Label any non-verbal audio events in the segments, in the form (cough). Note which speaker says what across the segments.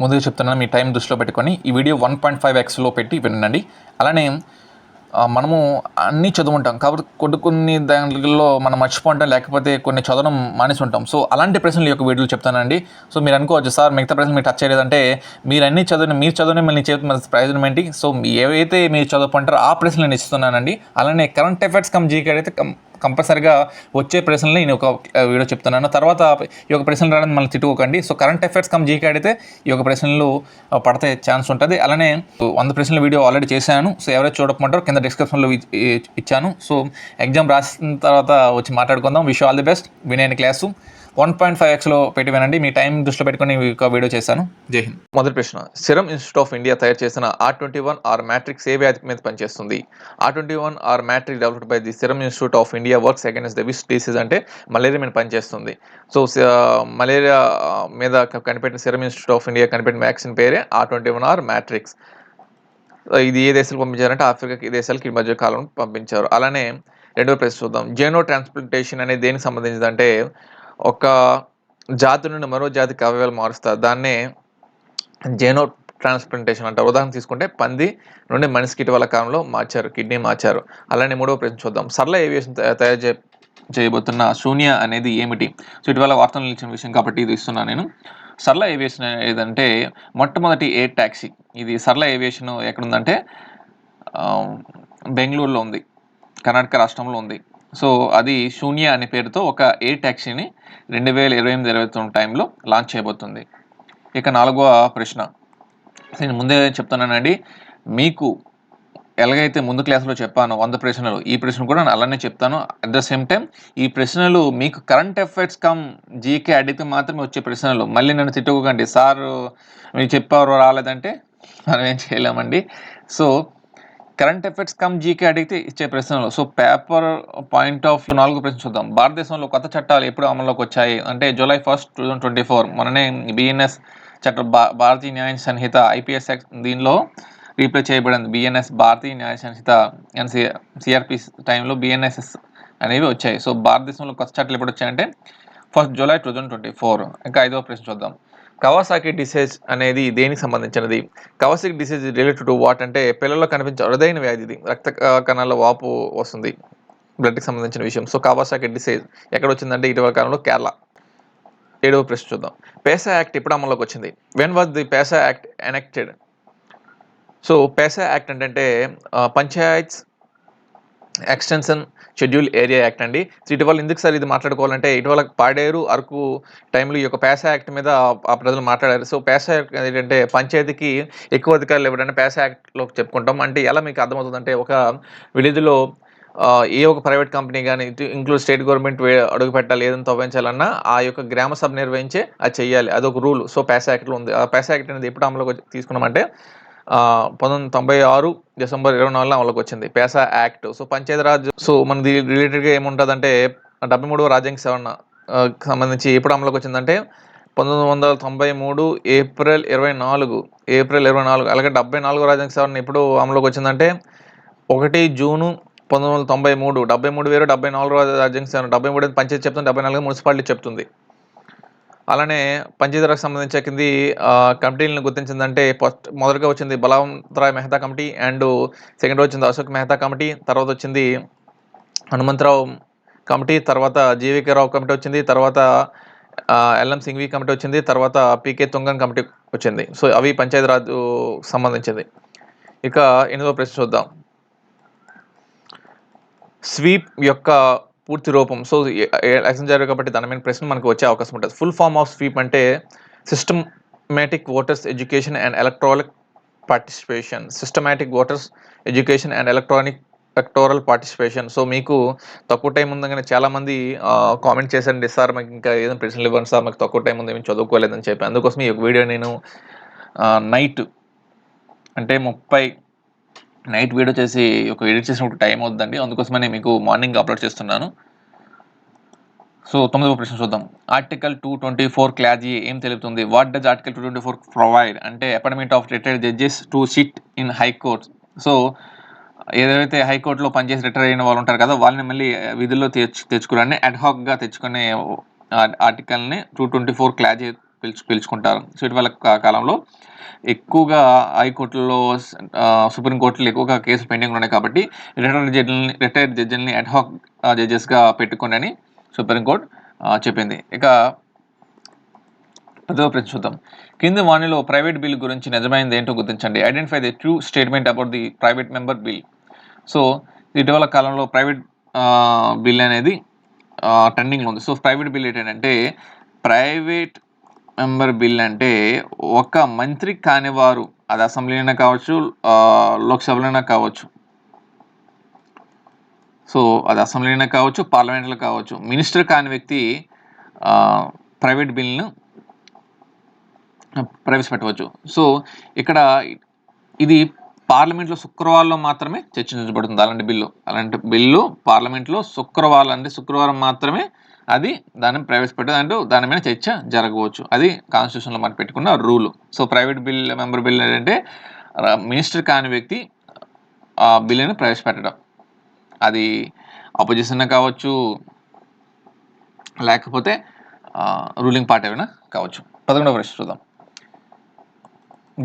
Speaker 1: ముందుగా చెప్తున్నాను మీ టైం దృష్టిలో పెట్టుకొని ఈ వీడియో వన్ పాయింట్ ఫైవ్ ఎక్స్లో పెట్టి వినండి. అలానే మనము అన్నీ చదువుంటాం. కాబట్టి కొన్ని కొన్ని దాంట్లో మనం మర్చిపోంటాం లేకపోతే కొన్ని చదవడం మానేసి ఉంటాం సో అలాంటి ప్రశ్నలు ఈ యొక్క వీడియోలో చెప్తానండి. సో మీరు అనుకోవచ్చు సార్ మిగతా ప్రశ్నలు మీరు టచ్ చేయలేదంటే మీరు అన్ని చదివిన మీరు చదివిన మళ్ళీ చెబుతున్న ప్రయోజనం ఏంటి? సో ఏవైతే మీరు చదువుకుంటారో ఆ ప్రశ్నలు నేను ఇస్తున్నానండి. అలానే కరెంట్ అఫైర్స్ కమ్ జీకే అయితే కంపల్సరిగా వచ్చే ప్రశ్నలు నేను ఒక వీడియో చెప్తున్నాను. తర్వాత ఈ యొక్క ప్రశ్నలు రావడం మనం తిట్టుకోకండి. So current affairs cum GK అడిగితే ఈ యొక్క ప్రశ్నలు పడితే ఛాన్స్ ఉంటుంది. అలానే వంద ప్రశ్నల వీడియో ఆల్రెడీ చేశాను. సో ఎవరైతే చూడకపోంటారో కింద డిస్క్రిప్షన్లో ఇచ్చాను. సో ఎగ్జామ్ రాసిన తర్వాత వచ్చి మాట్లాడుకుందాం. విష్ ఆల్ ది బెస్ట్ వినయని క్లాసు. వన్ పాయింట్ ఫైవ్ ఎక్స్లో పెట్టి వినండి మీ టైం దృష్టిలో పెట్టుకొని ఒక వీడియో చేశాను. జై హింద్. మొదటి ప్రశ్న. సిరం ఇన్స్టిట్యూట్ ఆఫ్ ఇండియా తయారు చేసిన R twenty one R matrix ఏ వ్యాధి మీద పనిచేస్తుంది? R twenty one R matrix developed by the Serum institute of India works against the which disease అంటే మలేరియా మీద పనిచేస్తుంది. సో మలేరియా మీద కనిపెట్టిన సిరం ఇన్స్టిట్యూట్ ఆఫ్ ఇండియా కనిపెట్టిన వ్యాక్సిన్ పేరే R twenty one R matrix. ఇది ఏ దేశాలకు పంపించారంటే ఆఫ్రికాకి ఈ దేశాలకి ఈ మధ్య కాలం పంపించారు. అలానే రెండవ ప్రశ్న చూద్దాం. జెనో ట్రాన్స్ప్లాంటేషన్ అనేది దేనికి సంబంధించిందంటే ఒక జాతి నుండి మరో జాతికి అవయవాలు మారుస్తారు దాన్నే జెనో ట్రాన్స్ప్లాంటేషన్ అంటారు. ఉదాహరణ తీసుకుంటే పంది నుండి మనిషికి ఇటీవల కాలంలో మార్చారు కిడ్నీ మార్చారు. అలానే మూడవ ప్రశ్న చూద్దాం. సరళ ఏవియేషన్ తయారు చే చేయబోతున్న శూన్య అనేది ఏమిటి? సో ఇటీవల వార్తలు నిలిచిన విషయం కాబట్టి ఇది ఇస్తున్నాను నేను. సరళ ఏవియేషన్ ఏదంటే మొట్టమొదటి ఎయిర్ ట్యాక్సీ ఇది సరళ ఏవియేషన్ ఎక్కడుందంటే బెంగళూరులో ఉంది. కర్ణాటక రాష్ట్రంలో ఉంది. సో అది శూన్య అనే పేరుతో ఒక ఎయిర్ ట్యాక్సీని రెండు వేల ఇరవై ఎనిమిది ఇరవై తొమ్మిది టైంలో లాంచ్ చేయబోతుంది. ఇక నాలుగవ ప్రశ్న. నేను ముందే చెప్తున్నానండి మీకు ఎలాగైతే ముందు క్లాస్లో చెప్పాను వంద ప్రశ్నలు ఈ ప్రశ్న కూడా నేను అలానే చెప్తాను. అట్ ద సేమ్ టైం ఈ ప్రశ్నలు మీకు కరెంట్ అఫైర్స్ కమ్ జీకే అడిగితే మాత్రమే వచ్చే ప్రశ్నలు. మళ్ళీ నన్ను తిట్టుకోకండి. సార్ మీరు చెప్పారు రాలేదంటే మనం ఏం చేయలేమండి. So current effects cum GK అడిగితే ఇచ్చే ప్రశ్నలు. సో పేపర్ పాయింట్ ఆఫ్ నాలుగు ప్రశ్న చూద్దాం. భారతదేశంలో కొత్త చట్టాలు ఎప్పుడు అమల్లోకి వచ్చాయి? అంటే July first two thousand twenty four. మననే బిఎన్ఎస్ చట్టం భా భారతీయ న్యాయ సంహిత ఐపీఎస్ దీనిలో రీప్లేస్ చేయబడింది. బిఎన్ఎస్ భారతీయ న్యాయ సంహిత ఎన్సి సిఆర్పి టైంలో బిఎన్ఎస్ఎస్ అనేవి వచ్చాయి. సో భారతదేశంలో కొత్త చట్టాలు ఎప్పుడు వచ్చాయంటే first July two thousand twenty four. ఇంకా ఐదవ ప్రశ్న చూద్దాం. కవాసాకి డిసీజ్ అనేది దేనికి సంబంధించినది? Kawasaki disease related to what అంటే పిల్లల్లో కనిపించే అరుదైన వ్యాధి ఇది రక్త కణాల వాపు వస్తుంది. బ్లడ్కి సంబంధించిన విషయం. సో కవాసాకి డిసీజ్ ఎక్కడ వచ్చిందంటే ఇటీవల కాలంలో కేరళ. ఏడవ ప్రశ్న చూద్దాం. పేసా యాక్ట్ ఎప్పుడు అమల్లోకి వచ్చింది? When was the PESA act enacted so PESA act అంటే panchayats extension schedule area act అండి. సో ఇటీవల ఎందుకు సార్ ఇది మాట్లాడుకోవాలంటే ఇటీవల పాడేరు అరకు టైంలో ఈ యొక్క పేసా యాక్ట్ మీద ఆ ప్రజలు మాట్లాడారు. సో పేసా యాక్ట్ ఏంటంటే పంచాయతీకి ఎక్కువ అధికారులు ఇవ్వడానికి పేసా యాక్ట్లో చెప్పుకుంటాం. అంటే ఎలా మీకు అర్థమవుతుందంటే ఒక విలేజ్లో ఏ ఒక ప్రైవేట్ కంపెనీ కానీ ఇంక్లూడ్ స్టేట్ గవర్నమెంట్ అడుగు పెట్టాలి ఏదైనా తవ్వించాలన్నా ఆ యొక్క గ్రామ సభ నిర్వహించే అది చేయాలి అదొక రూల్. సో పేసా యాక్ట్లో ఉంది. ఆ పేసా యాక్ట్ అనేది ఎప్పుడు అమలుకి తీసుకున్నామంటే పంతొమ్మిది తొంభై ఆరు డిసెంబర్ ఇరవై నాలుగున అమలుకి వచ్చింది PESA act. So Panchayati Raj so మన దీని రిలేటెడ్గా ఏముంటుందంటే డెబ్బై మూడవ రాజ్యాంగ సవరణ సంబంధించి ఎప్పుడు అమలుకి వచ్చిందంటే పంతొమ్మిది వందల తొంభై మూడు ఏప్రిల్ ఇరవై నాలుగు ఏప్రిల్ ఇరవై నాలుగు అలాగే డెబ్బై నాలుగో రాజ్యాంగ సవరణ ఎప్పుడు అమలుకి వచ్చిందంటే ఒకటి జూను పంతొమ్మిది వందల తొంభై మూడు. డెబ్బై మూడు వేరు డెబ్బై నాలుగు రాజ్యాంగ సవరణ డెబ్బై మూడు పంచాయతీ చెప్తుంది డెబ్బై నాలుగు మున్సిపాలిటీ చెప్తుంది. అలానే పంచాయతీరాజ్ సంబంధించిన కింది కమిటీలను గుర్తించిందంటే ఫస్ట్ మొదటగా వచ్చింది Balwantrai Mehta committee and second వచ్చింది అశోక్ మెహతా కమిటీ తర్వాత వచ్చింది హనుమంతరావు కమిటీ తర్వాత జీవికే రావు కమిటీ వచ్చింది తర్వాత ఎల్ఎం సింఘ్వి కమిటీ వచ్చింది తర్వాత పీకే తుంగన్ కమిటీ వచ్చింది. సో అవి పంచాయతీరాజ్ సంబంధించింది. ఇక ఎనిమిదో ప్రశ్న చూద్దాం. స్వీప్ యొక్క పూర్తి రూపం. సో ఎలక్షన్ జరిగాయి కాబట్టి దాని మీద ప్రశ్న మనకు వచ్చే అవకాశం ఉంటుంది. ఫుల్ ఫామ్ ఆఫ్ స్వీప్ అంటే systematic voters education and electronic participation systematic voters education and electronic electoral participation so మీకు తక్కువ టైం ఉందగానే చాలామంది కామెంట్ చేశారండి సార్ మాకు ఇంకా ఏదైనా ప్రశ్నలు ఇవ్వండి సార్ మాకు తక్కువ టైం ఉంది మేము చదువుకోలేదని చెప్పి. అందుకోసం ఈ వీడియో నేను నైట్ అంటే ముప్పై నైట్ వీడియో చేసి ఒక ఎడిట్ చేసినప్పుడు టైం అవుతుందండి. అందుకోసమనే మీకు మార్నింగ్ అప్లోడ్ చేస్తున్నాను. సో తొమ్మిదవ ప్రశ్న చూద్దాం. ఆర్టికల్ టూ ట్వంటీ ఫోర్ క్లాజీ ఏం తెలుపుతుంది? What does article two twenty four provide అంటే appointment of retired judges to sit in high court so ఏదైతే హైకోర్టులో పనిచేసి రిటైర్ అయిన వాళ్ళు ఉంటారు కదా వాళ్ళని మళ్ళీ విధుల్లో తెచ్చు తెచ్చుకురాని అడ్హాక్గా తెచ్చుకునే ఆర్టికల్ని టూ ట్వంటీ ఫోర్ క్లాజీ పిలుచు పిలుచుకుంటారు. సో ఇటీవల కాలంలో ఎక్కువగా హైకోర్టులో సుప్రీంకోర్టులో ఎక్కువగా కేసులు పెండింగ్ ఉన్నాయి కాబట్టి రిటైర్డ్ జడ్జిని రిటైర్డ్ జడ్జిని అడ్హాక్ జడ్జెస్గా పెట్టుకోండి అని సుప్రీంకోర్టు చెప్పింది. ఇక పదవ ప్రశ్న చూద్దాం కింది వాణిలో ప్రైవేట్ బిల్ గురించి నిజమైనది ఏంటో గుర్తించండి. Identify the true statement about the private member bill. So ఇటీవల కాలంలో ప్రైవేట్ బిల్ అనేది ట్రెండింగ్లో ఉంది. సో ప్రైవేట్ బిల్ ఏంటంటే ప్రైవేట్ మెంబర్ బిల్ అంటే ఒక మంత్రి కానివారు అది అసెంబ్లీలోనే కావచ్చు ఆ, లోక్సభలోనే కావచ్చు. సో అది అసెంబ్లీలోనే కావచ్చు పార్లమెంట్లో కావచ్చు. మినిస్టర్ కాని వ్యక్తి ప్రైవేట్ బిల్ను ప్రవేశపెట్టవచ్చు. సో ఇక్కడ ఇది పార్లమెంట్లో శుక్రవారంలో మాత్రమే చర్చించబడుతుంది అలాంటి బిల్లు. అలాంటి బిల్లు పార్లమెంట్లో శుక్రవారం అంటే శుక్రవారం మాత్రమే అది దాన్ని ప్రవేశపెట్టదు అంటూ దాని మీద చర్చ జరగవచ్చు. అది కాన్స్టిట్యూషన్లో మనం పెట్టుకున్న rule so private bill member bill ఏంటంటే మినిస్టర్ కాని వ్యక్తి ఆ బిల్లుని ప్రవేశపెట్టడం. అది అపోజిషన్ కావచ్చు లేకపోతే రూలింగ్ పార్టీ అయినా కావచ్చు. పదకొండవ ప్రశ్న చూద్దాం.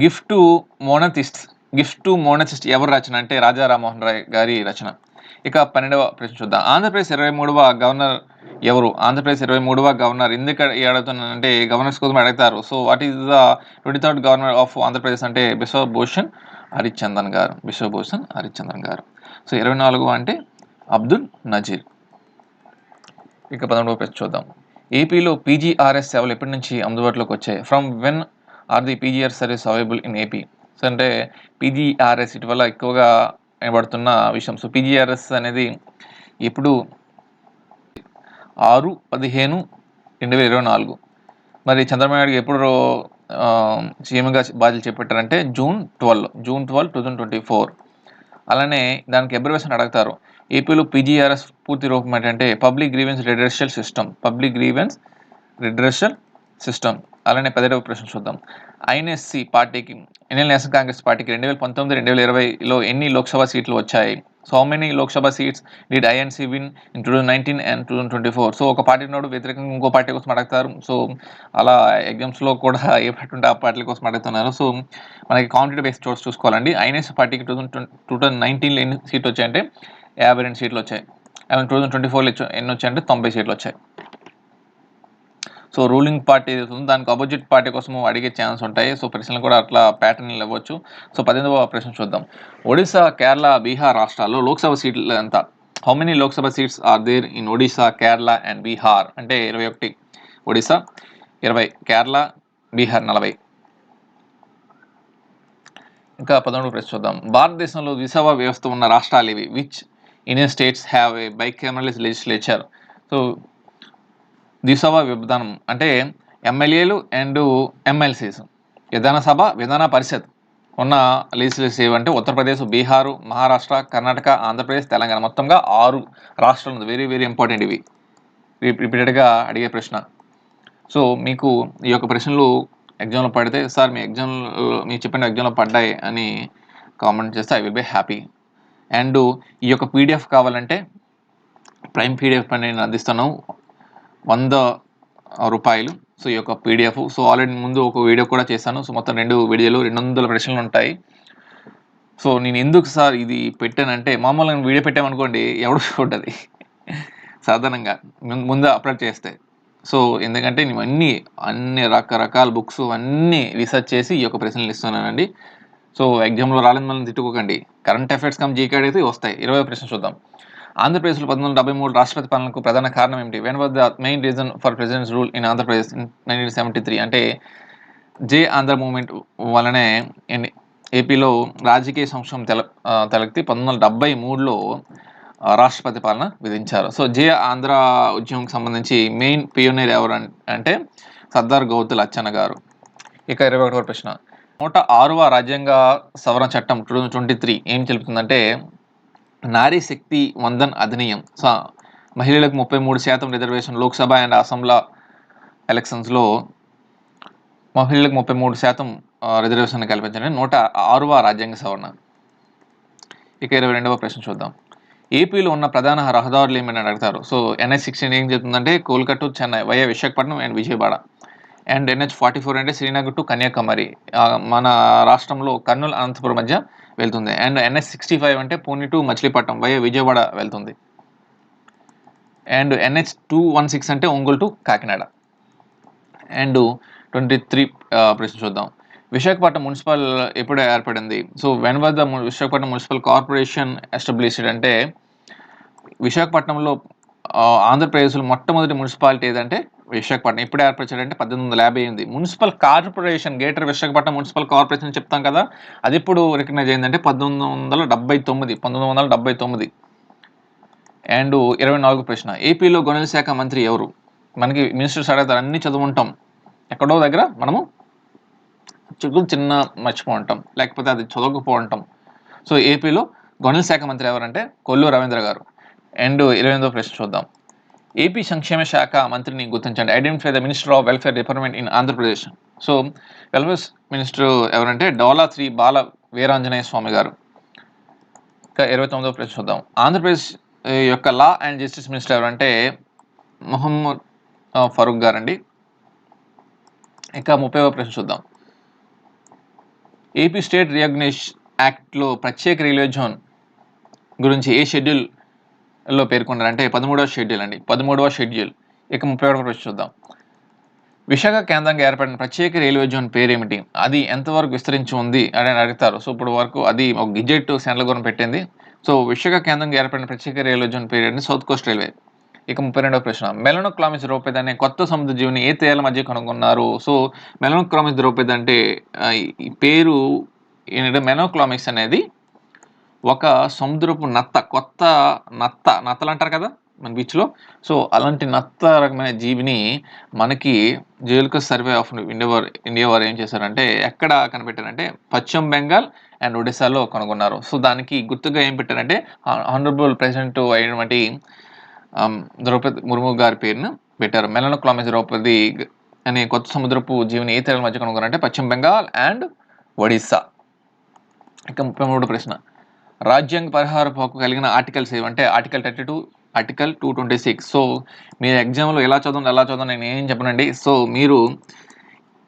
Speaker 1: Gift to monotheist gift to monotheist ఎవరు రచన? అంటే రాజా రామ్మోహన్ రాయ్ గారి రచన. ఇక పన్నెండవ ప్రశ్న చూద్దాం. ఆంధ్రప్రదేశ్ ఇరవై మూడవ గవర్నర్ ఎవరు? ఆంధ్రప్రదేశ్ ఇరవై మూడవ గవర్నర్ ఎందుకు అడుగుతున్నానంటే గవర్నర్స్ కోసం అడుగుతారు. So what is the twenty third governor of Andhra Pradesh అంటే బిశ్వభూషణ్ హరిచందన్ గారు. బిశ్వభూషణ్ హరిచందన్ గారు. సో ఇరవై నాలుగు అంటే అబ్దుల్ నజీర్. ఇక పదమూడవ ప్రశ్న చూద్దాం. ఏపీలో పీజీఆర్ఎస్ సేవలు ఎప్పటి నుంచి అందుబాటులోకి వచ్చాయి? From when are the PGR service available in AP so అంటే పీజీఆర్ఎస్ ఇటీవల ఎక్కువగా వినబడుతున్న విషయం. సో పీజీఆర్ఎస్ అనేది ఇప్పుడు ఆరు పదిహేను రెండు వేల ఇరవై నాలుగు. మరి చంద్రబాబు నాయుడు ఎప్పుడు సీఎంగా బాధ్యతలు చేపట్టారంటే June twelve June twelve two thousand twenty four. అలానే దానికి అబ్రివేషన్ అడుగుతారు. ఏపీలో పీజీఆర్ఎస్ పూర్తి రూపం ఏంటంటే public grievance redressal system public grievance redressal system. అలానే పదిహేడవ ప్రశ్న చూద్దాం. ఐఎన్ఎస్సి పార్టీకి ఇండియన్ నేషనల్ కాంగ్రెస్ పార్టీకి రెండు వేల పంతొమ్మిది రెండు వేల ఇరవైలో ఎన్ని లోక్సభ సీట్లు వచ్చాయి? So how many Lok Sabha seats did INC win in two thousand nineteen and two thousand twenty four so ఒక పార్టీ నోడు వ్యతిరేకంగా ఇంకో పార్టీ కోసం అడుగుతారు. సో అలా ఎగ్జామ్స్లో కూడా (laughs) ఏ పార్టీ ఉంటే ఆ పార్టీల కోసం అడుగుతున్నారు. సో మనకి కాంపిటేటివ్ బేస్ చోట్స్ చూసుకోవాలండి ఐఎన్ఎస్సీ పార్టీకి టూ థౌసండ్ టూ థౌసండ్ నైన్టీన్లో ఎన్ని సీట్లు వచ్చాయంటే యాభై రెండు సీట్లు వచ్చాయి. అండ్ టూ థౌసండ్ ట్వంటీ ఫోర్లో ఎన్ని వచ్చాయంటే తొంభై సీట్లు వచ్చాయి. సో రూలింగ్ పార్టీ ఏదైతే దానికి అపోజిట్ పార్టీ కోసం అడిగే ఛాన్స్ ఉంటాయి. సో ప్రశ్నలు కూడా అట్లా ప్యాటర్న్ ఇవ్వచ్చు. సో పద్దెనిమిదవ ప్రశ్న చూద్దాం. ఒడిశా కేరళ బీహార్ రాష్ట్రాల్లో లోక్సభ సీట్లు ఎంత how many Lok Sabha seats are there in Odisha Kerala and Bihar? అంటే ఇరవై ఒకటి ఒడిశా ఇరవై కేరళ బీహార్ నలభై. ఇంకా పదమూడు ప్రశ్న చూద్దాం. భారతదేశంలో ద్విసభ వ్యవస్థ ఉన్న రాష్ట్రాలు ఇవి which Indian states have a bicameral legislature so ద్విసభ విధానం అంటే ఎమ్మెల్యేలు అండ్ ఎమ్మెల్సీస్. విధాన సభ విధాన పరిషత్ ఉన్న లెజిస్లేటివ్ అంటే ఉత్తరప్రదేశ్ బీహారు మహారాష్ట్ర కర్ణాటక ఆంధ్రప్రదేశ్ తెలంగాణ. మొత్తంగా ఆరు రాష్ట్రాలు వెరీ వెరీ ఇంపార్టెంట్ ఇవి. రిపీటెడ్గా అడిగే ప్రశ్న. సో మీకు ఈ యొక్క ప్రశ్నలు ఎగ్జామ్లో పడితే సార్ మీ ఎగ్జామ్లో మీరు చెప్పిన ఎగ్జామ్లో పడ్డాయి అని కామెంట్ చేస్తే I will be happy and ఈ యొక్క పీడిఎఫ్ కావాలంటే ప్రైమ్ పీడిఎఫ్ అని నేను అందిస్తాను వంద రూపాయలు. సో ఈ యొక్క పీడిఎఫ్ సో ఆల్రెడీ ముందు ఒక వీడియో కూడా చేశాను. సో మొత్తం రెండు వీడియోలు రెండు వందల ప్రశ్నలు ఉంటాయి. సో నేను ఎందుకు సార్ ఇది పెట్టానంటే మామూలుగా నేను వీడియో పెట్టామనుకోండి ఎవడు చూడదు సాధారణంగా ముందు అప్లోడ్ చేస్తే. సో ఎందుకంటే నేను అన్ని అన్ని రకరకాల బుక్స్ అన్నీ రీసెర్చ్ చేసి ఈ యొక్క ప్రశ్నలు ఇస్తున్నానండి. సో ఎగ్జామ్లో రాలేదు మనం తిట్టుకోకండి. కరెంట్ అఫైర్స్ కమ్ జీకే అయితే వస్తాయి. ఇరవై ప్రశ్న చూద్దాం. ఆంధ్రప్రదేశ్లో పంతొమ్మిది వందల డెబ్బై మూడు రాష్ట్రపతి పాలనకు ప్రధాన కారణం ఏమిటి? When was the main reason for presidents rule in Andhra Pradesh nineteen seventy three అంటే జే ఆంధ్ర మూమెంట్ వలనే ఏపీలో రాజకీయ సంక్షోభం తెల తలెత్తి పంతొమ్మిది వందల డెబ్బై మూడులో రాష్ట్రపతి పాలన విధించారు. సో జే ఆంధ్ర ఉద్యమంకి సంబంధించి మెయిన్ పియోనీర్ ఎవరు అంటే సర్దార్ గౌతు లచ్చన్న గారు. ఇక ఇరవై ఒకటవ ప్రశ్న. నూట ఆరవ రాజ్యాంగ సవరణ చట్టం టూ ట్వంటీ త్రీ ఏం తెలుపుతుందంటే నారీ శక్తి వందన్ అధినియం. సో మహిళలకు ముప్పై మూడు శాతం రిజర్వేషన్ లోక్సభ అండ్ అసెంబ్లీ ఎలక్షన్స్లో మహిళలకు ముప్పై మూడు శాతం రిజర్వేషన్ కల్పించండి. నూట ఆరవ రాజ్యాంగ సవరణ. ఇక ఇరవై రెండవ ప్రశ్న చూద్దాం. ఏపీలో ఉన్న ప్రధాన రహదారులు ఏమైనా అడుగుతారు? సో ఎన్హెచ్ సిక్స్టీన్ ఏం చెప్తుందంటే Kolkata Chennai via Visakhapatnam and Vijayawada. And NH forty four అంటే శ్రీనగర్ టు కన్యాకుమారి. మన రాష్ట్రంలో కర్నూలు అనంతపురం మధ్య వెళ్తుంది. అండ్ ఎన్హెచ్ సిక్స్టీ ఫైవ్ అంటే పూణె టు మచిలీపట్నం వయ విజయవాడ వెళ్తుంది. And NH two one six అంటే Ongole to Kakinada. And twenty three ప్రశ్న చూద్దాం. విశాఖపట్నం మున్సిపల్ ఎప్పుడు ఏర్పడింది? So when was the Visakhapatnam municipal corporation established అంటే విశాఖపట్నంలో ఆంధ్రప్రదేశ్లో మొట్టమొదటి మున్సిపాలిటీ ఏదంటే విశాఖపట్నం ఇప్పుడు ఏర్పరిచాడంటే పద్దెనిమిది వందల యాభై ఎనిమిది. Municipal corporation greater Visakhapatnam municipal corporation చెప్తాం కదా అది ఇప్పుడు రికగ్నైజ్ అయిందంటే పద్దెనిమిది వందల డెబ్బై తొమ్మిది పంతొమ్మిది వందల డెబ్బై తొమ్మిది. అండ్ ఇరవై నాలుగు ప్రశ్న ఏపీలో గనుల శాఖ మంత్రి ఎవరు? మనకి మినిస్టర్స్ అడుగుతారు అన్ని చదువుంటాం. ఎక్కడో దగ్గర మనము చిక్కులు చిన్న మర్చిపోంటాం లేకపోతే అది చదవకపో సో ఏపీలో గనుల శాఖ మంత్రి ఎవరంటే కొల్లు రవీంద్ర గారు. అండ్ ఇరవై ఎనిమిదో ప్రశ్న చూద్దాం. ఏపీ సంక్షేమ శాఖ మంత్రిని గుర్తించండి. Identify the minister of welfare department in Andhra Pradesh so welfare minister ఎవరంటే డోలా శ్రీ బాల వీరాంజనేయ స్వామి గారు. ఇంకా ఇరవై తొమ్మిదో ప్రశ్న చూద్దాం. ఆంధ్రప్రదేశ్ యొక్క లా అండ్ జస్టిస్ మినిస్టర్ ఎవరంటే మొహమ్మద్ ఫరూక్ గారండి. ఇంకా ముప్పైవ ప్రశ్న చూద్దాం. ఏపీ స్టేట్ రికగ్నేషన్ యాక్ట్లో ప్రత్యేక రైల్వే జోన్ గురించి ఏ షెడ్యూల్ లో పేర్కొన్నారు. అంటే పదమూడవ షెడ్యూల్ అండి. పదమూడవ షెడ్యూల్. ఇక ముప్పై ఒకటి ప్రశ్న చూద్దాం. విశాఖ కేంద్రంగా ఏర్పడిన ప్రత్యేక రైల్వే జోన్ పేరేమిటి? అది ఎంతవరకు విస్తరించి ఉంది అని అడుగుతారు. సో ఇప్పుడు వరకు అది ఒక గిజెట్ సెంట్రల్ గవర్నమెంట్ పెట్టింది. సో విశాఖ కేంద్రంగా ఏర్పడిన ప్రత్యేక రైల్వే జోన్ పేరు ఏంటి సౌత్ కోస్ట్ రైల్వే. ఇక ముప్పై రెండవ ప్రశ్న. మెలనోక్లామిస్ ద్రౌపది అనే కొత్త సముద్ర జీవిని ఏ తేల మధ్య కనుగొన్నారు? సో మెలనోక్లామిస్ ద్రౌపది అంటే ఈ పేరు ఏంటంటే మెనోక్లామిక్స్ అనేది ఒక సముద్రపు నత్త కొత్త నత్త నత్తలు అంటారు కదా మన బీచ్లో సో అలాంటి నత్త రకమైన జీవిని మనకి జియోలజికల్ సర్వే ఆఫ్ ఇండియా వారు ఇండియా వారు ఏం చేశారంటే ఎక్కడ కనిపెట్టారంటే పశ్చిమ బెంగాల్ అండ్ ఒడిశాలో కనుగొన్నారు. సో దానికి గుర్తుగా ఏం పెట్టారంటే ఆనరబుల్ ప్రెసిడెంట్ అయినటువంటి ద్రౌపది ముర్ము గారి పేరును పెట్టారు. మెలనోక్లామిస్ ద్రౌపది అనే కొత్త సముద్రపు జీవిని ఏ తెరల మధ్య కనుగొన్నారంటే పశ్చిమ బెంగాల్ అండ్ ఒడిస్సా ఇక ముప్పై మూడు ప్రశ్న. రాజ్యాంగ పరిహార హక్కు కలిగిన ఆర్టికల్స్ ఏవంటే article thirty two article two twenty six. So మీరు ఎగ్జామ్లో ఎలా చదవండి ఎలా చదవండి నేను ఏం చెప్పనండి. సో మీరు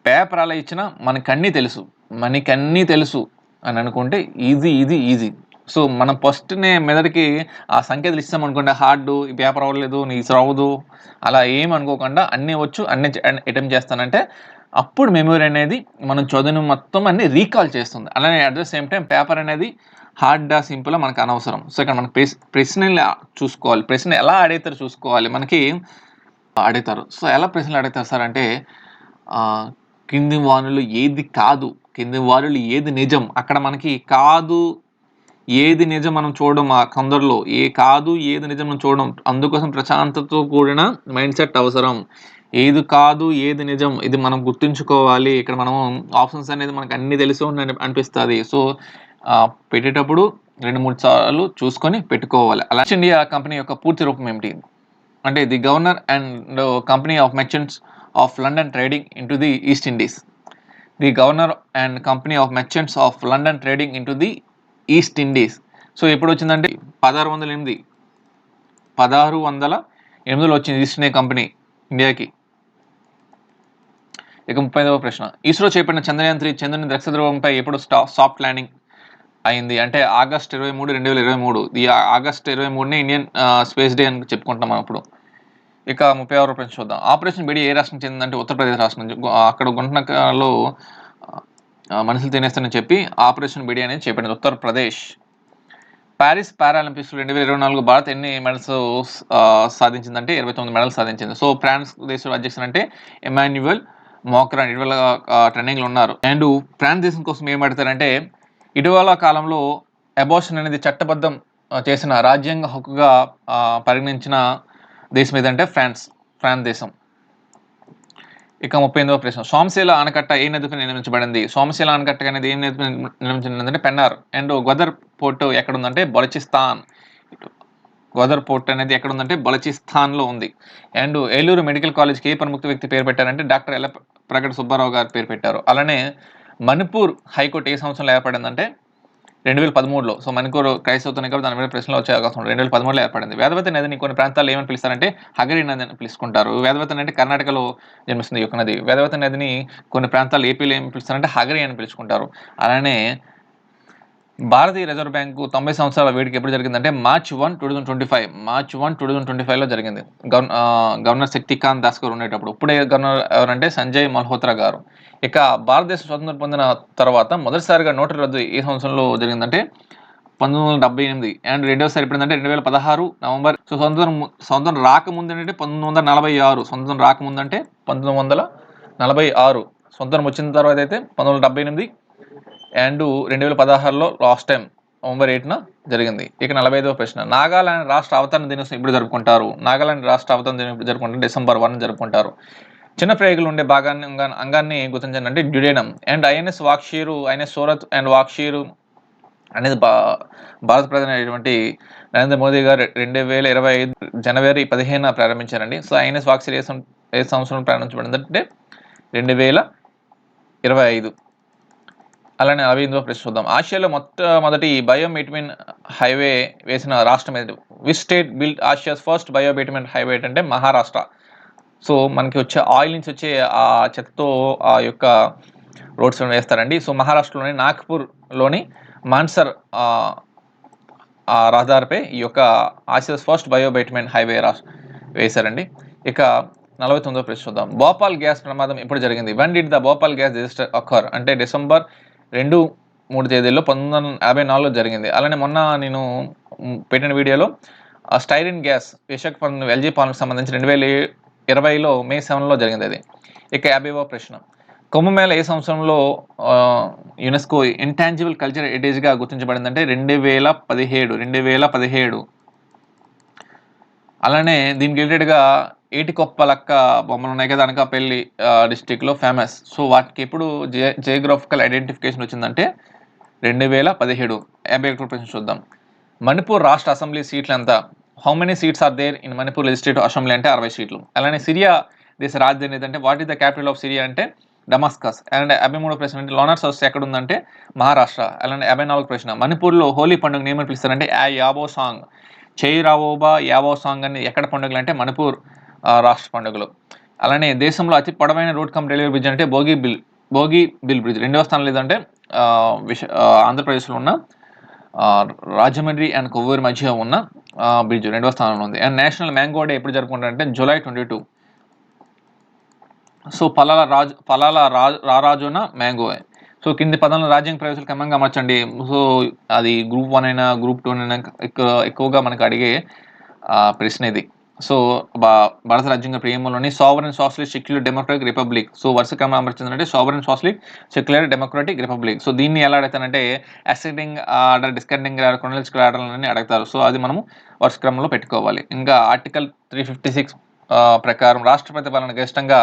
Speaker 1: పేపర్ అలా ఇచ్చినా మనకన్నీ తెలుసు. మనకన్నీ తెలుసు అని అనుకుంటే ఈజీ ఈజీ ఈజీ. సో మనం ఫస్ట్నే మెదడుకి ఆ సంకేతాలు ఇస్తామనుకుంటే హార్డ్ ఈ పేపర్ అవ్వలేదు నీ రావదు అలా ఏం అనుకోకుండా అన్నీ వచ్చు అన్నీ అటెంప్ట్ చేస్తానంటే అప్పుడు మెమరీ అనేది మనం చదివిన మొత్తం అన్ని రీకాల్ చేస్తుంది. అలానే at the same time paper అనేది హార్డా సింపుల్ మనకు అనవసరం. సో ఇక్కడ మనకి ప్రశ్న ప్రశ్నలు చూసుకోవాలి? ప్రశ్న ఎలా అడుగుతారు చూసుకోవాలి? మనకి అడుగుతారు సో ఎలా ప్రశ్నలు అడుగుతారు సార్ అంటే కింది వానులు ఏది కాదు. కింది వానులు ఏది నిజం? అక్కడ మనకి కాదు ఏది నిజం మనం చూడడం ఆ కొందరిలో. ఏ కాదు ఏది నిజం మనం చూడడం. అందుకోసం ప్రశాంతతతో కూడిన మైండ్ సెట్ అవసరం. ఏది కాదు ఏది నిజం? ఇది మనం గుర్తుంచుకోవాలి. ఇక్కడ మనం ఆప్షన్స్ అనేది మనకు అన్ని తెలిసి అని అనిపిస్తుంది. సో పెట్టేటప్పుడు రెండు మూడు సార్లు చూసుకొని పెట్టుకోవాలి. అలా ఇండియా కంపెనీ యొక్క పూర్తి రూపం ఏమిటి? అంటే the governor and company of merchants of London trading into the East Indies the governor and company of merchants of London trading into the East Indies. So ఎప్పుడు వచ్చిందంటే పదహారు వందల ఎనిమిది. పదహారు వందల ఎనిమిదిలో వచ్చింది ఈస్ట్ ఇండియా కంపెనీ ఇండియాకి. ఇక ముప్పై ఐదవ ప్రశ్న. ఇస్రో చేపట్టిన చంద్రయాన్ త్రీ చంద్రుని దక్ష ధ్రువంపై ఎప్పుడు స్టా సాఫ్ట్ ల్యాండింగ్ అయింది. అంటే ఆగస్ట్ ఇరవై మూడు రెండు వేల ఇరవై మూడు. ఈ ఆగస్ట్ ఇరవై మూడుని ఇండియన్ స్పేస్ డే అని చెప్పుకుంటాం మనం ఇప్పుడు. ఇక ముప్పై ఆరు ప్రశ్న చూద్దాం. ఆపరేషన్ బిడి ఏ రాష్ట్రం చెందిందంటే ఉత్తరప్రదేశ్ రాష్ట్రం. నుంచి అక్కడ గుంటనకలో మనుషులు తినేస్తానని చెప్పి ఆపరేషన్ బిడి అనేది చేపట్టింది ఉత్తరప్రదేశ్. ప్యారిస్ పారాలింపిక్స్ రెండు వేల ఇరవై నాలుగు భారత్ ఎన్ని మెడల్స్ సాధించిందంటే ఇరవై తొమ్మిది మెడల్స్ సాధించింది. సో ఫ్రాన్స్ దేశ అధ్యక్షుడు అంటే ఎమాన్యువల్ మోక్రాన్ ఇటీవల ట్రెండింగ్లో ఉన్నారు. అండ్ ఫ్రాన్స్ దేశం కోసం ఏం పెడతారంటే ఇటీవల కాలంలో అబోషన్ అనేది చట్టబద్ధం చేసిన రాజ్యాంగ హక్కుగా పరిగణించిన దేశం ఏదంటే ఫ్రాన్స్ ఫ్రాన్స్ దేశం. ఇక ముప్పై ఎనిమిదవ ప్రశ్న. సోమశీల ఆనకట్ట ఏ నదిపై నిర్మించబడింది సోమశీల ఆనకట్ట అనేది ఏ నదిపై నిర్మించబడిందంటే పెన్నార్. అండ్ గోదర్ పోర్ట్ ఎక్కడ ఉందంటే బలచిస్తాన్ గోదర్ పోర్ట్ అనేది ఎక్కడ ఉందంటే బలచిస్తాన్లో ఉంది. అండ్ ఏలూరు మెడికల్ కాలేజ్కి ఏ ప్రముఖ వ్యక్తి పేరు పెట్టారంటే డాక్టర్ ఎల్ల ప్రగడ సుబ్బారావు గారు పేరు పెట్టారు. అలానే మణిపూర్ హైకోర్టు ఏ సంవత్సరంలో ఏర్పడిందంటే రెండు వేల పదమూడులో. సో మణిపూర్ క్రైస్ అవుతున్నాయి కాబట్టి దాని మీద ప్రశ్నలు వచ్చే అవకాశం ఉంది రెండు వేల పదమూడులో ఏర్పడింది. వేదవతి నదిని కొన్ని ప్రాంతాల్లో ఏమని పిలుస్తారంటే హగరి నది అని పిలుచుకుంటారు. వేదవతి నది అంటే కర్ణాటకలో జన్మిస్తుంది ఈ యొక్క నది. వేదవతి నదిని కొన్ని ప్రాంతాలు ఏపీలో ఏమి పిలుస్తారంటే హగరి అని పిలుచుకుంటారు. అలానే భారతీయ రిజర్వ్ బ్యాంకు తొంభై సంవత్సరాల వేడికి ఎప్పుడు జరిగిందంటే March one two thousand twenty five. March one two thousand twenty ఫైవ్లో జరిగింది. గవర్న గవర్నర్ శక్తికాంత్ దాస్ గారు ఉండేటప్పుడు. ఇప్పుడే గవర్నర్ ఎవరంటే సంజయ్ మల్హోత్రా గారు. ఇక భారతదేశ స్వతంత్రం పొందిన తర్వాత మొదటిసారిగా నోటు రద్దు ఏ సంవత్సరంలో జరిగిందంటే పంతొమ్మిది వందల డెబ్బై ఎనిమిది. అండ్ రెండోసారి ఎప్పుడంటే రెండు వేల పదహారు నవంబర్. సో స్వతంత్రం ము- స్వతంత్రం రాకముందు అంటే పంతొమ్మిది వందల నలభై ఆరు. స్వతంత్రం రాకముందు అంటే పంతొమ్మిది వందల నలభై ఆరు. స్వతంత్రం వచ్చిన తర్వాత అయితే పంతొమ్మిది వందల డెబ్బై ఎనిమిది అండ్ రెండు వేల పదహారులో లాస్ట్ టైం నవంబర్ ఎయిట్న జరిగింది. ఇక నలభై ఐదవ ప్రశ్న. నాగాలాండ్ రాష్ట్ర అవతరణ దినోత్సవం ఇప్పుడు జరుపుకుంటారు? నాగాలాండ్ రాష్ట్ర అవతరణ దినం ఇప్పుడు జరుపుకుంటారు? డిసెంబర్ వన్ జరుపుకుంటారు. చిన్న ప్రేగులు ఉండే భాగాన్ని అంగాన్ని గుర్తించండి. అంటే duodenum and INS Vagsheer INS Surat and Vagsheer అనేది భా భారత ప్రధాని అయినటువంటి నరేంద్ర మోదీ గారు రెండు వేల ఇరవై ఐదు జనవరి పదిహేను ప్రారంభించారండి. సో ఐఎన్ఎస్ వాక్షీర్ ఏ సంవత్సరం ప్రారంభించబడింది అంటే రెండు వేల ఇరవై ఐదు. అలానే నలభై ఎనిమిదో ప్రశ్న చూద్దాం. ఆసియాలో మొట్టమొదటి బయోమెట్మిన్ హైవే వేసిన రాష్ట్రం ఏది? Which state build Asia's first biobitumen highway అంటే మహారాష్ట్ర. సో మనకి వచ్చే ఆయిల్ నుంచి వచ్చే ఆ చెత్తతో ఆ యొక్క రోడ్స్ వేస్తారండి. సో మహారాష్ట్రలోని నాగ్పూర్లోని మాన్సర్ ఆ, రహదారిపై ఈ యొక్క ఆసియాస్ ఫస్ట్ బయోబైట్మెన్ హైవే రా వేశారండి. ఇక నలభై తొమ్మిదో ప్రశ్న చూద్దాం. భోపాల్ గ్యాస్ ప్రమాదం ఎప్పుడు జరిగింది? When did the Bhopal gas disaster occur అంటే డిసెంబర్ రెండు మూడు తేదీల్లో పంతొమ్మిది వందల యాభై నాలుగులో జరిగింది. అలానే మొన్న నేను పెట్టిన వీడియోలో ఆ స్టైరిన్ గ్యాస్ విశాఖపట్నం ఎల్జీ పాలనకు సంబంధించి రెండు వేల ఇరవైలో మే సెవెన్లో జరిగింది అది ఇక యాభైవ ప్రశ్న. కుంభమేళ ఏ సంవత్సరంలో యునెస్కో ఇంటాంజిబుల్ కల్చర్ హెరిటేజ్గా గుర్తించబడిందంటే రెండు వేల పదిహేడు రెండు వేల పదిహేడు. అలానే దీనికి రిలేటెడ్గా ఏటికొప్పలక్క బొమ్మలు ఉన్నాయి కదా అనకాపల్లి డిస్టిక్లో ఫేమస్ సో వాటికి ఎప్పుడు జియో జియోగ్రాఫికల్ ఐడెంటిఫికేషన్ వచ్చిందంటే రెండు వేల పదిహేడు. యాభై ఒకటి ప్రశ్న చూద్దాం. మణిపూర్ రాష్ట్ర అసెంబ్లీ సీట్లు ఎంత how many seats are there in Manipur legislative assembly అంటే అరవై సీట్లు. అలానే సిరియా దేశ రాజధాని ఏదంటే what is the capital of Syria అంటే డమాస్కస్ అండ్ యాభై మూడో ప్రశ్న అంటే లోనర్స్ హౌస్ ఎక్కడ ఉందంటే మహారాష్ట్ర అలానే యాభై నాలుగు ప్రశ్న మణిపూర్లో హోలీ పండుగ ఏమని పిలుస్తారంటే ఆ యాబో సాంగ్ చేయి రావోబా యావో సాంగ్ అని ఎక్కడ పండుగలు అంటే మణిపూర్ రాష్ట్ర పండుగలు. అలానే దేశంలో అతి పొడవైన రోడ్ కమ్ రైల్వే బ్రిడ్జ్ అంటే Bogibeel Bogibeel bridge. రెండవ స్థానం లేదంటే విశ ఆంధ్రప్రదేశ్లో ఉన్న రాజమండ్రి అండ్ కొవ్వూరు మధ్య ఉన్న బ్రిడ్జ్ రెండవ స్థానంలో ఉంది. అండ్ నేషనల్ మ్యాంగో డే ఎప్పుడు జరుపుకుంటారంటే జూలై ట్వంటీ టూ. సో ఫలాల రాజు ఫలాల రాజు రారాజున మ్యాంగో సో కింది పదాలను రాజ్యాంగ ప్రవేశాలు క్రమంగా అమర్చండి. సో అది గ్రూప్ వన్ అయినా గ్రూప్ టూ అయినా ఎక్కువ ఎక్కువగా మనకు అడిగే ప్రశ్న ఇది. సో భారత రాజ్యాంగ ప్రియంలోని sovereign socialist secular democratic republic so వరుస క్రమం అమర్చిందంటే sovereign socialist secular democratic republic so దీన్ని ఎలా అడుగుతానంటే ascending order descending order chronological order అని అడుగుతారు. సో అది మనము వరుస క్రమంలో పెట్టుకోవాలి. ఇంకా ఆర్టికల్ త్రీ ఫిఫ్టీ సిక్స్ ప్రకారం రాష్ట్రపతి పాలన గరిష్టంగా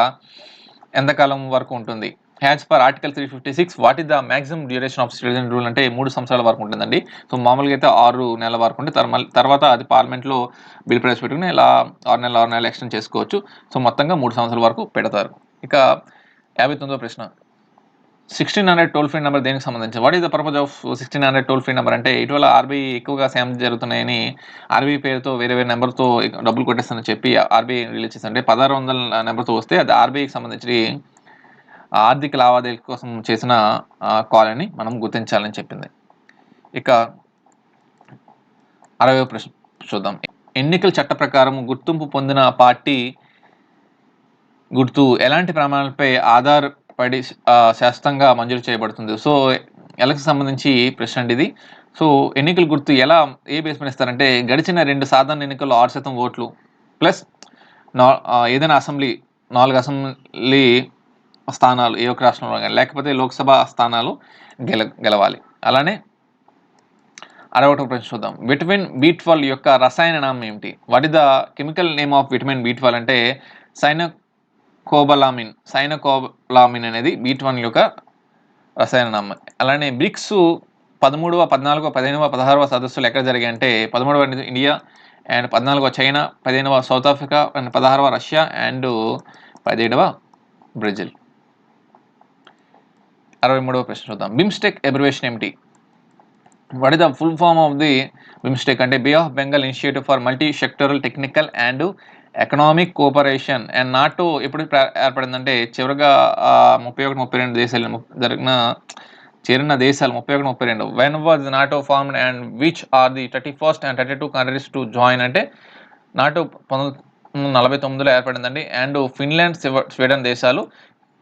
Speaker 1: ఎంతకాలం వరకు ఉంటుంది? As per article three fifty six what is the maximum duration of citizen rule అంటే మూడు సంవత్సరాల వరకు ఉంటుందండి. సో మామూలుగా అయితే ఆరు నెలల వరకు ఉంటే తర్వాత అది పార్లమెంట్లో బిల్ ప్రవేశపెట్టుకుని ఇలా ఆరు నెలలు ఆరు నెలలు ఎక్స్టెండ్ చేసుకోవచ్చు. సో మొత్తంగా మూడు సంవత్సరాల వరకు పెడతారు. ఇక యాభై తొమ్మిదో ప్రశ్న. Sixteen hundred toll free number దేనికి సంబంధించి? What is the purpose of sixteen hundred toll free number అంటే ఇటీవల ఆర్బీఐ ఎక్కువగా స్కామ్ జరుగుతున్నాయని ఆర్బీఐ పేరుతో వేరే వేరే నెంబర్తో డబ్బులు కొట్టేస్తానని చెప్పి ఆర్బీఐ రిలీజ్ చేసింది అంటే పదహారు వందల నెంబర్తో వస్తే అది ఆర్బీఐకి సంబంధించి ఆర్థిక లావాదేవీల కోసం చేసిన కాల్ అని మనం గుర్తించాలని చెప్పింది. ఇక అరవై ప్రశ్న చూద్దాం. ఎన్నికల చట్ట ప్రకారం గుర్తింపు పొందిన పార్టీ గుర్తు ఎలాంటి ప్రమాణాలపై ఆధారపడి శాస్త్రంగా మంజూరు చేయబడుతుంది? సో ఎలక్షన్ సంబంధించి ప్రశ్న అండి ఇది. సో ఎన్నికల గుర్తు ఎలా ఏ బేస్ మీద ఇస్తారంటే గడిచిన రెండు సాధారణ ఎన్నికల్లో ఆరు శాతం ఓట్లు ప్లస్ నా ఏదైనా అసెంబ్లీ నాలుగు అసెంబ్లీ స్థానాలు ఏ ఒక్క రాష్ట్రంలో కానీ లేకపోతే లోక్సభ స్థానాలు గెల గెలవాలి. అలానే అరవై ఒకటో ప్రశ్న చూద్దాం. విటమిన్ బి ట్వెల్వ్ యొక్క రసాయన నామం ఏమిటి? What is the chemical name of vitamin B twelve అంటే సైనకోబలామిన్ సైనకోబలామిన్ అనేది బి ట్వెల్వ్ యొక్క రసాయన నామం. అలానే బ్రిక్స్ పదమూడవ పద్నాలుగవ పదిహేనవ పదహారవ సదస్సులు ఎక్కడ జరిగాయి అంటే పదమూడవ ఇండియా అండ్ పద్నాలుగవ చైనా పదిహేనవ సౌత్ ఆఫ్రికా అండ్ పదహారవ రష్యా అండ్ పదిహేడవ బ్రెజిల్. అరవై మూడవ ప్రశ్న చూద్దాం. బిమ్స్టెక్ ఎబ్రివేషన్ ఏమిటి? What is the full form of the BIMSTEC అంటే bay of Bengal initiative for multi sectoral technical and economic cooperation and NATO ఎప్పుడు ఏర్పడిందంటే చివరిగా ముప్పై ఒకటి ముప్పై రెండు దేశాలు జరిగిన చేరిన దేశాలు ముప్పై ఒకటి ముప్పై రెండు. When was NATO formed and which are the thirty first and thirty two countries to join అంటే నాటో పంతొమ్మిది నలభై తొమ్మిదిలో ఏర్పడిందండి. అండ్ ఫిన్లాండ్ స్వీడన్ దేశాలు